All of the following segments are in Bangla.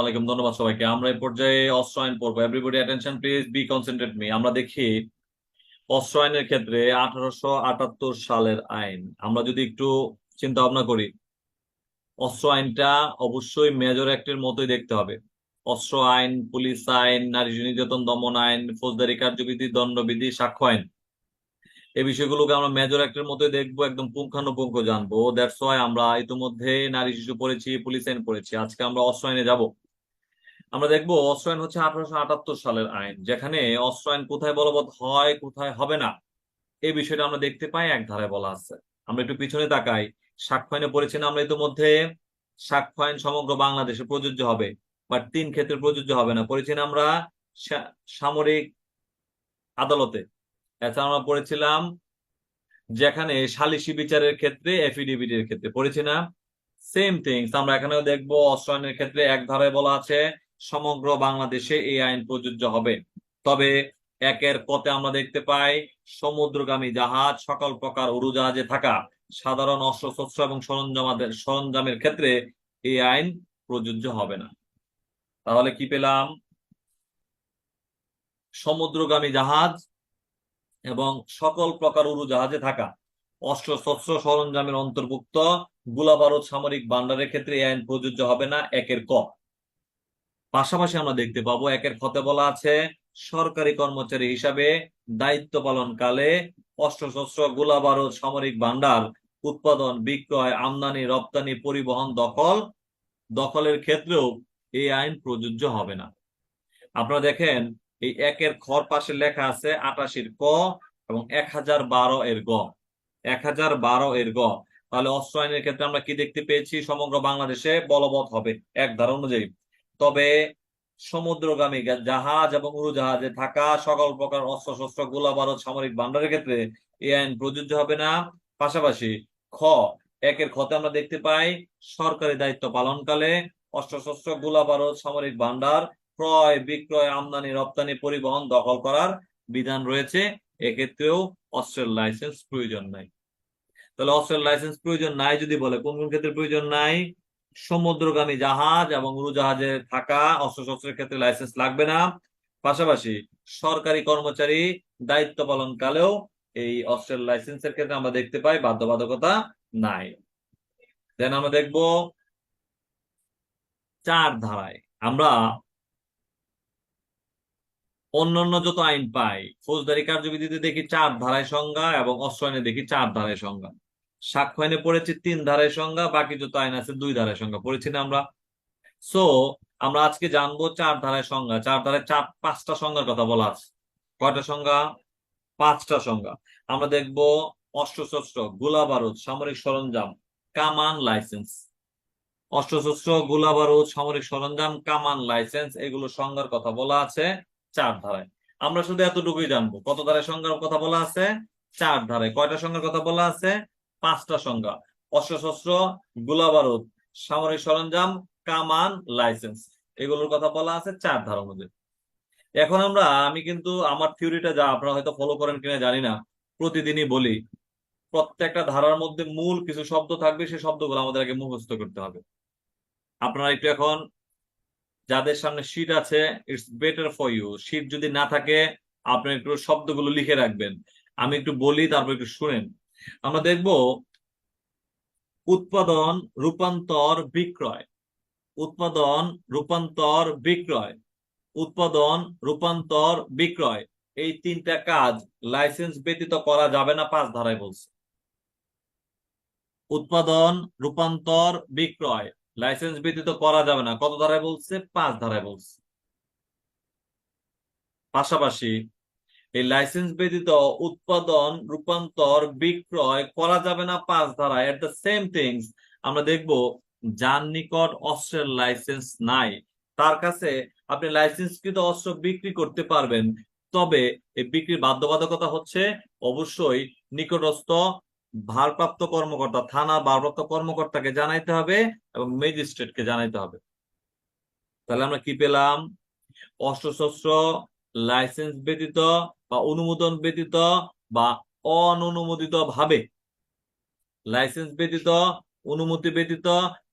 আলাইকুম, ধন্যবাদ সবাইকে। আমরা এই পর্যায়ে আইন পড়ব। এভরিবডি বি কনসেন্ট্রেট আমরা দেখি আইনের ক্ষেত্রে আঠারোশো আটাত্তর সালের আইন। আমরা যদি একটু চিন্তা ভাবনা করি আইনটা অবশ্যই মেজর অ্যাক্টের মতোই দেখতে হবে। অস্ত্র আইন, পুলিশ আইন, নারী নির্যাতন দমন আইন, ফৌজদারি, কার্যবিধি, দণ্ডবিধি, সাক্ষ্য আইন। এই বিষয়গুলোকে আমরা মেজর অ্যাক্টের মতোই দেখব, একদম পুঙ্খানুপুঙ্খ জানব। দ্যাটস ওয়াই আমরা ইতিমধ্যে নারী শিশু পড়েছি, পুলিশ আইন পড়েছি। আজকে আমরা অস্ত্র আইনে যাব। আমরা দেখব অস্ত্র আইন হচ্ছে আঠারোশো আটাত্তর সালের আইন, যেখানে অস্ত্র আইন কোথায় বলবৎ হয়, কোথায় হবে না, এই বিষয়টা আমরা দেখতে পাই, এক ধারায় বলা আছে। আমরা একটু পিছনে তাকাই। সাক্ষ্য আইনে পড়েছি আমরা ইতিমধ্যে? সাক্ষ্য আইন সমগ্র বাংলাদেশে প্রযোজ্য হবে বা তিন ক্ষেত্রে প্রযোজ্য হবে না। পড়েছি আমরা সামরিক আদালতে। এছাড়া আমরা পড়েছিলাম যেখানে সালিসি বিচারের ক্ষেত্রে এফিডেভিট এর ক্ষেত্রে পড়েছি না। সেম থিংস আমরা এখানেও দেখব অস্ত্র ক্ষেত্রে এক ধারায় বলা আছে, সমগ্র বাংলাদেশে এই আইন প্রযোজ্য হবে। তবে একের পথে আমরা দেখতে পাই, সমুদ্রগামী জাহাজ সকল প্রকার উড়োজাহাজে থাকা, সাধারণ অস্ত্রশস্ত্র এবং সরঞ্জামাদের, সরঞ্জামের ক্ষেত্রে এই আইন প্রযোজ্য হবে না। তাহলে কি পেলাম? সমুদ্রগামী জাহাজ এবং সকল প্রকার উড়োজাহাজে থাকা, অস্ত্রশস্ত্র সরঞ্জামের অন্তর্ভুক্ত, গোলাবারুদ সামরিক ভান্ডারের ক্ষেত্রে এই আইন প্রযোজ্য হবে না, একের ক। পাশাপাশি আমরা দেখতে পাবো, একের খতে বলা আছে, সরকারি কর্মচারী হিসাবে দায়িত্ব পালনকালে অস্ত্রশস্ত্র, গোলাবারুদ সামরিক ভান্ডার উৎপাদন, বিক্রয়, আমদানি, রপ্তানি, পরিবহন দখল, দখলের ক্ষেত্রেও এই আইন প্রযোজ্য হবে না। আপনারা দেখেন এই একের খর পাশে লেখা আছে আটাশির ক এবং এক হাজার বারো এর গ। এক হাজার বারো এর গ। তাহলে অস্ত্র আইনের ক্ষেত্রে আমরা কি দেখতে পেয়েছি? সমগ্র বাংলাদেশে বলবৎ হবে এক ধারা অনুযায়ী। তবে সমুদ্রগামী জাহাজ এবং উড়োজাহাজে থাকা সকল প্রকার অস্ত্র শস্ত্র গোলা বারুদ সামরিক ভান্ডারের ক্ষেত্রে এই আইন প্রযোজ্য হবে না। পাশাপাশি খ, একের খতে আমরা দেখতে পাই সরকারি দায়িত্ব পালনকালে অস্ত্রশস্ত্র গোলা বারুদ সামরিক ভান্ডার ক্রয়, বিক্রয়, আমদানি, রপ্তানি, পরিবহন দখল করার বিধান রয়েছে। এক্ষেত্রেও অস্ত্রের লাইসেন্স প্রয়োজন নাই। তাহলে অস্ত্রের লাইসেন্স প্রয়োজন নাই যদি বলে, কোন কোন ক্ষেত্রে প্রয়োজন নাই? সমুদ্রগামী জাহাজ এবং উড়োজাহাজে থাকা অস্ত্রশস্ত্রের ক্ষেত্রে লাইসেন্স লাগবে না। পাশাপাশি সরকারি কর্মচারী দায়িত্ব পালন কালেও এই অস্ত্রের লাইসেন্সের ক্ষেত্রে আমরা দেখতে পাই বাধ্যবাধকতা নাই। দেন আমরা দেখব চার ধারায়। আমরা অন্যান্য যত আইন পাই, ফৌজদারি কার্যবিধিতে দেখি চার ধারায় সংজ্ঞা এবং অস্ত্র আইনে দেখি চার ধারায় সংজ্ঞা। সাক্ষ্য আইনে পড়েছি তিন ধারায় সংজ্ঞা, বাকি যত আইন আছে দুই ধারায় সংজ্ঞা পড়েছি না আমরা। সো আমরা আজকে জানব চার ধারায় সংজ্ঞা। চার ধারায় চার, পাঁচটা সংজ্ঞার কথা বলা আছে। কয়টা সংজ্ঞা? পাঁচটা সংজ্ঞা। আমরা দেখব অস্ত্রশস্ত্র গোলা বারুদ সামরিক সরঞ্জাম, কামান লাইসেন্স। অস্ত্রশস্ত্র গোলা বারুদ সামরিক সরঞ্জাম, কামান লাইসেন্স, এগুলো সংজ্ঞার কথা বলা আছে। চার ধারায়। আমরা শুধু এতটুকুই জানব। কত ধারায় সংজ্ঞার কথা বলা আছে? চার ধারায়। কয়টা সংজ্ঞার কথা বলা আছে? পাঁচটা সংজ্ঞা। অস্ত্রশস্ত্র গোলা বারুদ সামরিক সরঞ্জাম, কামান, লাইসেন্স। এগুলোর কথা বলা আছে চার ধারা মধ্যে। এখন আমরা, আমি কিন্তু আমার থিওরিটা যা আপনারা হয়তো ফলো করেন কিনা জানি না, প্রতিদিনই বলি। প্রত্যেকটা ধারার মধ্যে মূল কিছু শব্দ থাকবে, সেই শব্দগুলো আমাদের আগে মুখস্থ করতে হবে। আপনারা একটু এখন যাদের সামনে শীট আছে it's better for you sheet যদি না থাকে আপনি একটু শব্দগুলো লিখে রাখবেন। আমি একটু বলি, তারপর একটু শুনেন। আমরা দেখব উৎপাদন, রূপান্তর, বিক্রয়। উৎপাদন, রূপান্তর, বিক্রয়। উৎপাদন, রূপান্তর, বিক্রয়। এই তিনটা কাজ লাইসেন্স ব্যতীত করা যাবে না, পাঁচ ধারায় বলছে। উৎপাদন, রূপান্তর, বিক্রয়। লাইসেন্স ব্যতীত করা যাবে না। কত ধারায় বলছে? পাঁচ ধারায় বলছে। পাশাপাশি এই লাইসেন্স ব্যতীত উৎপাদন, রূপান্তর, বিক্রয় করা যাবে না পাঁচ ধারায়। এট দ্য সেম থিংস আমরা দেখব যার নিকট অস্ত্রের লাইসেন্স নাই। তার কাছে আপনি লাইসেন্সকৃত অস্ত্র বিক্রি করতে পারবেন। তবে এই বিক্রির বাধ্যবাধকতা হচ্ছে অবশ্যই নিকটস্থ ভারপ্রাপ্ত কর্মকর্তা, থানা ভারপ্রাপ্ত কর্মকর্তাকে জানাইতে হবে এবং ম্যাজিস্ট্রেটকে জানাইতে হবে। তাহলে আমরা কি পেলাম? অস্ত্রশস্ত্র, লাইসেন্স ব্যতীত বা অনুমোদন ব্যতীত বা অননুমোদিত ভাবে। লাইসেন্স ব্যতীত, অনুমতি ব্যতীত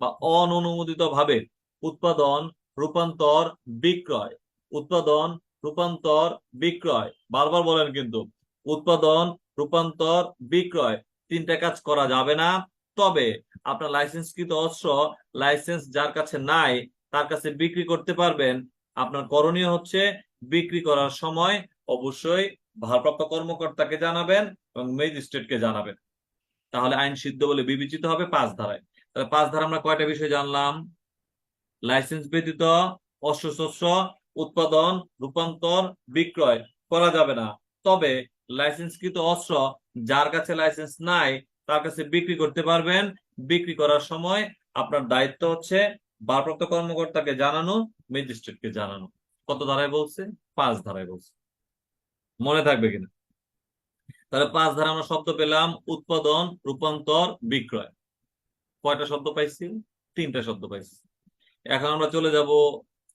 বা অননুমোদিত ভাবে উৎপাদন, রূপান্তর, বিক্রয়। উৎপাদন, রূপান্তর, বিক্রয়। বারবার বলেন কিন্তু, উৎপাদন, রূপান্তর, বিক্রয়। তিনটা কাজ করা যাবে না। তবে আপনার লাইসেন্সকৃত অস্ত্র, লাইসেন্স যার কাছে নাই, তার কাছে বিক্রি করতে পারবেন। আপনার করণীয় হচ্ছে বিক্রি করার সময় অবশ্যই ভারপ্রাপ্ত কর্মকর্তাকে জানাবেন এবং ম্যাজিস্ট্রেটকে জানাবেন। তাহলে আইন সিদ্ধ বলে বিবেচিত হবে পাঁচ ধারায়। তাহলে পাঁচ ধারা আমরা কয়টা বিষয় জানলাম? লাইসেন্স ব্যতীত অস্ত্রশস্ত্র, উৎপাদন, রূপান্তর, বিক্রয় করা যাবে না। তবে লাইসেন্সকৃত অস্ত্র যার কাছে লাইসেন্স নাই, তার কাছে বিক্রি করতে পারবেন। বিক্রি করার সময় আপনার দায়িত্ব হচ্ছে ভারপ্রাপ্ত কর্মকর্তাকে জানানো ম্যাজিস্ট্রেটকে জানানো। কত ধারায় বলছে? পাঁচ ধারায় বলছে। মনে থাকবে কিনা? তাহলে পাঁচ ধারা আমরা শব্দ পেলাম, উৎপাদন, রূপান্তর, বিক্রয়। কয়টা শব্দ পাইছি? তিনটা শব্দ পাইছি। এখন আমরা চলে যাব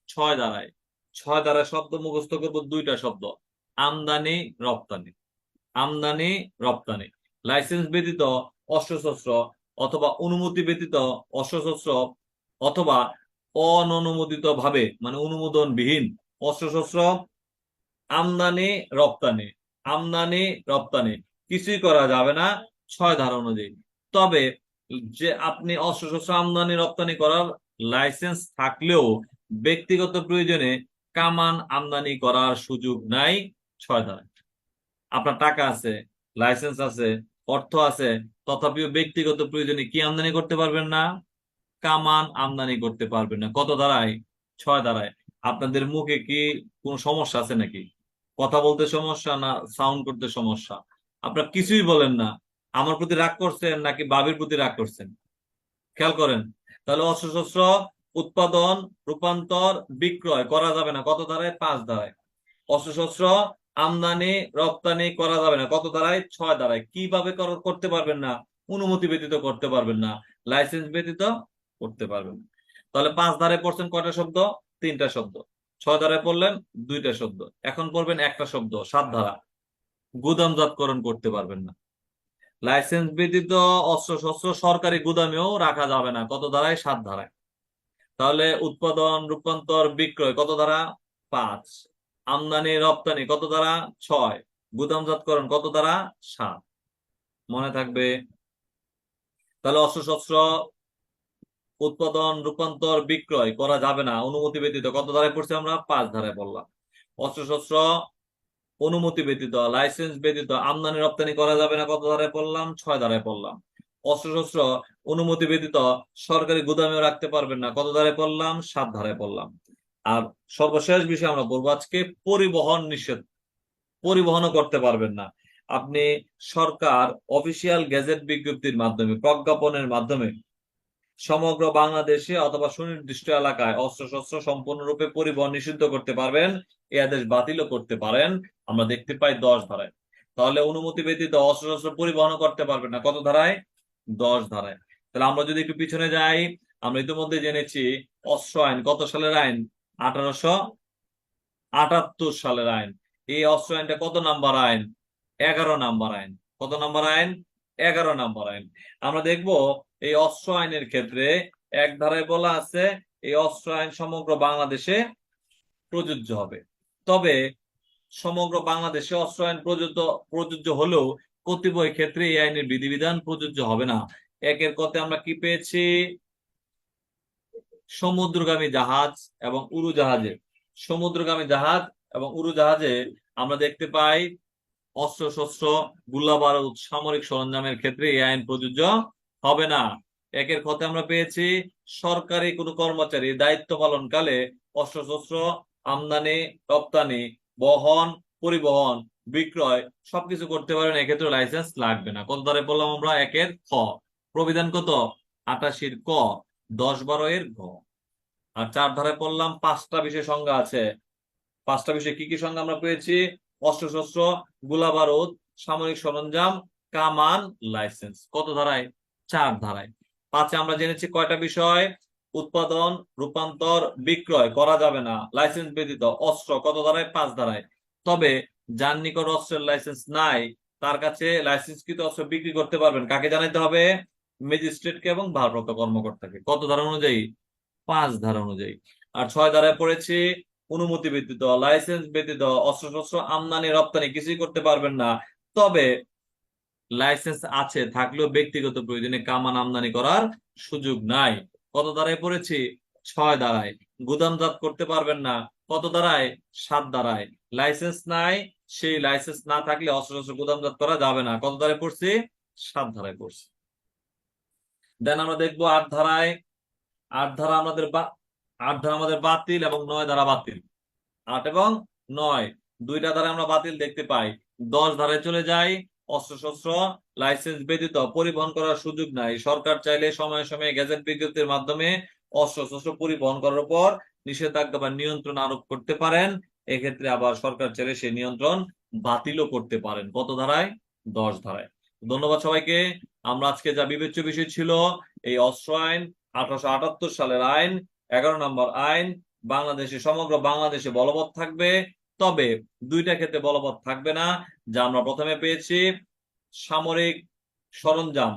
ছয় ধারায়। ছয় ধারায় শব্দ মুখস্থ করব দুইটা শব্দ, আমদানি, রপ্তানি। আমদানি, রপ্তানি। লাইসেন্স ব্যতীত অস্ত্রশস্ত্র অথবা অনুমতি ব্যতীত অস্ত্রশস্ত্র অথবা অননুমোদিত ভাবে মানে অনুমোদনবিহীন অস্ত্রশস্ত্র, আমদানি, রপ্তানি। আমদানি, রপ্তানি। কিছুই করা যাবে না, ছয় ধারা অনুযায়ী। তবে যে আপনি অস্ত্রশস্ত্র আমদানি, রপ্তানি করার লাইসেন্স থাকলেও ব্যক্তিগত প্রয়োজনে কামান আমদানি করার সুযোগ নাই, ছয় ধারায়। আপনার টাকা আছে লাইসেন্স আছে, অর্থ আছে, তথাপিও ব্যক্তিগত প্রয়োজনে কি আমদানি করতে পারবেন না? কামান আমদানি করতে পারবেন না। কত ধারায় ছয় ধারায় আপনাদের মুখে কি কোনো সমস্যা আছে নাকি? কথা বলতে সমস্যা না সাউন্ড করতে সমস্যা? আপনার কিছুই বলেন না। আমার প্রতি রাগ করছেন নাকি বাবির প্রতি রাগ করছেন? খেয়াল করেন। তাহলে অস্ত্রশস্ত্র উৎপাদন, রূপান্তর, বিক্রয় করা যাবে না। কত ধারায় পাঁচ ধারায় অস্ত্রশস্ত্র আমদানি, রপ্তানি করা যাবে না। কত ধারায় ছয় ধারায় কীভাবে করতে পারবেন না? অনুমতি ব্যতীত করতে পারবেন না। লাইসেন্স ব্যতীত করতে পারবেন তাহলে পাঁচ ধারায় পড়ছেন কয়টা শব্দ? তিনটা শব্দ। ছয় ধারায় পড়লেন দুইটা শব্দ। এখন পড়বেন একটা শব্দ, সাত ধারা গুদাম গুদামজাতকরণ করতে পারবেন না। লাইসেন্স ব্যতীত অস্ত্র শস্ত্র সরকারি গুদামেও রাখা যাবে না। কত ধারায় সাত ধারায় তাহলে উৎপাদন, রূপান্তর, বিক্রয় কত ধারা পাঁচ। আমদানি, রপ্তানি, কত ধারা ছয়। গুদামজাতকরণ কত ধারা সাত। মনে থাকবে? তাহলে অস্ত্রশস্ত্র উৎপাদন, রূপান্তর, বিক্রয় করা যাবে না। অনুমতি ব্যতীত কত ধারায় পড়ছি আমরা? পাঁচ ধারায় বললাম। অস্ত্রশস্ত্র অনুমতি ব্যতীত, লাইসেন্স ব্যতীত, আমদানি, রপ্তানি করা যাবে না কত ধারায় পড়লাম ছয় ধারায় পড়লাম অস্ত্রশস্ত্র অনুমতি ব্যতীত সরকারি গুদামেও রাখতে পারবেন না। কত ধারায় পড়লাম সাত ধারায় পড়লাম আর সর্বশেষ বিষয় আমরা বলব আজকে পরিবহন নিষেধ। পরিবহনও করতে পারবেন না। আপনি সরকার অফিসিয়াল গেজেট বিজ্ঞপ্তির মাধ্যমে, প্রজ্ঞাপনের মাধ্যমে সমগ্র বাংলাদেশে অথবা সুনির্দিষ্ট এলাকায় অস্ত্রশস্ত্র সম্পূর্ণরূপে পরিবহন নিষিদ্ধ করতে পারবেন এ আদেশ বাতিলও করতে পারেন। আমরা দেখতে পাই দশ ধারায়। তাহলে অনুমতি ব্যতীত অস্ত্রশস্ত্র পরিবহন করতে পারবেন না। কত ধারায়? দশ ধারায়। তাহলে আমরা যদি একটু পিছনে যাই, আমরা ইতিমধ্যে জেনেছি অস্ত্র আইন কত সালের আইন আঠারোশো আটাত্তর সালের আইন। এই অস্ত্র আইনটা কত নাম্বার আইন? এগারো নাম্বার আইন। কত নাম্বার আইন? এগারো নাম্বার আইন। আমরা দেখব এই অস্ত্র আইনের ক্ষেত্রে এক ধারায় বলা আছে, এই অস্ত্র আইন সমগ্র বাংলাদেশে প্রযোজ্য হবে। তবে সমগ্র বাংলাদেশে অস্ত্র আইন প্রযোজ্য প্রযোজ্য হলেও কতিপয় ক্ষেত্রে এই আইনের বিধিবিধান প্রযোজ্য হবে না। একের কথে আমরা কি পেয়েছি? সমুদ্রগামী জাহাজ এবং উড়োজাহাজে সমুদ্রগামী জাহাজ এবং উড়োজাহাজে আমরা দেখতে পাই অস্ত্র শস্ত্রগুলা বারুদ সামরিক সরঞ্জামের ক্ষেত্রে এই আইন প্রযোজ্য হবে না। একের কথে আমরা পেয়েছি সরকারি কোনো কর্মচারী দায়িত্ব পালনকালে অস্ত্রশস্ত্র, আমদানি, রপ্তানি, বহন, পরিবহন, বিক্রয় সবকিছু করতে পারেন, এক্ষেত্রে লাইসেন্স লাগবে না। কত ধারে বললাম আমরা? একের খ। প্রবিধান কত? আটাশির ক। দশ বারো এর ঘ। আর চার ধারায় পড়লাম পাঁচটা বিষয় সংজ্ঞা আছে। পাঁচটা বিষয় কি কি সংজ্ঞা আমরা পেয়েছি? অস্ত্রশস্ত্র গোলা বারুদ সামরিক সরঞ্জাম, কামান, লাইসেন্স। কত ধারায়? চার ধারায়। পাঁচে আমরা জেনেছি কয়টা বিষয়? উৎপাদন, রূপান্তর, বিক্রয়। করা যাবে না। লাইসেন্স ব্যতীত। অস্ত্র কত ধারায়? পাঁচ ধারায়। তবে যার নিকট অস্ত্রের লাইসেন্স নাই, তার কাছে লাইসেন্সকৃত অস্ত্র বিক্রি করতে পারবেন। কাকে জানাইতে হবে? ম্যাজিস্ট্রেটকে এবং ভারপ্রাপ্ত কর্মকর্তাকে। কত ধারা অনুযায়ী? পাঁচ ধারা অনুযায়ী। আর ছয় ধারায় পড়েছে, অনুমতি ব্যতীত লাইসেন্স ব্যতীত অস্ত্রশস্ত্র আমদানি, রপ্তানি কিছুই করতে পারবেন না। তবে লাইসেন্স আছে, থাকলেও ব্যক্তিগত প্রয়োজনে কামান আমদানি করার সুযোগ নাই। কত দ্বারায় পড়েছি? ছয় দ্বারায় গুদামজাত করতে পারবেন না। কত দ্বারায় সাত দ্বারায় লাইসেন্স নাই, সেই লাইসেন্স না থাকলে অস্ত্রশস্ত্র গুদামজাত করা যাবে না। কত ধারায় পড়ছি? সাত ধারায় পড়ছি। দেন আমরা দেখব আট ধারায়, আট ধারা আমাদের আট ধারা আমাদের বাতিল এবং নয় ধারা বাতিল। আট এবং নয়, দুইটা ধারা আমরা বাতিল দেখতে পাই। দশ ধারায় চলে যাই, অস্ত্রশস্ত্র লাইসেন্স ব্যতীত, পরিবহন করার সুযোগ নাই। সরকার চাইলে সময়ে সময়ে গেজেট বিজ্ঞপ্তির মাধ্যমে অস্ত্রশস্ত্র পরিবহন করার উপর নিষেধাজ্ঞা বা নিয়ন্ত্রণ আরোপ করতে পারেন। এক্ষেত্রে আবার সরকার চাইলে সেই নিয়ন্ত্রণ বাতিলও করতে পারেন। কত ধারায়? দশ ধারায়। ধন্যবাদ সবাইকে। আমরা আজকে যা বিবেচ্য বিষয় ছিল, এই অস্ত্র আইন, আঠারোশো আটাত্তর সালের আইন, এগারো নম্বর আইন, বাংলাদেশে, সমগ্র বাংলাদেশে বলবৎ থাকবে। তবে দুইটা ক্ষেত্রে বলবৎ থাকবে না, যা আমরা প্রথমে পেয়েছি, সামরিক সরঞ্জাম,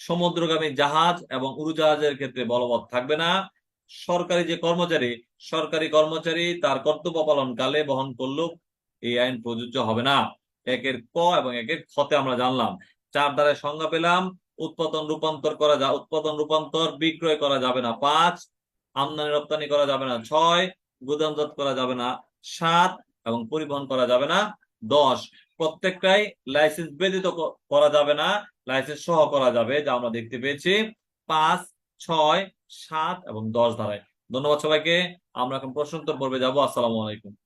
সমুদ্রগামী জাহাজ এবং উড়োজাহাজের ক্ষেত্রে বলবৎ থাকবে না। সরকারি যে কর্মচারী, সরকারি কর্মচারী তার কর্তব্য পালনকালে বহন করলেও এই আইন প্রযোজ্য হবে না। একের ক এবং একের খতে আমরা জানলাম। চার দ্বারা সংজ্ঞা পেলাম, উৎপাদন রূপান্তর করা যা উৎপাদন রূপান্তর বিক্রয় করা যাবে না। পাঁচ, আমদানি রপ্তানি করা যাবে না। ছয়, গুদামজাত করা যাবে না। সাত, এবং পরিবহন করা যাবে না। দশ, প্রত্যেকটাই লাইসেন্স ব্যতীত করা যাবে না। লাইসেন্স সহ করা যাবে, যা আমরা দেখতে পেয়েছি। পাঁচ, ছয়, সাত এবং দশ ধারায় ধন্যবাদ সবাইকে। আমরা এখন প্রশ্নোত্তর পর্বে যাব। আসসালামু আলাইকুম।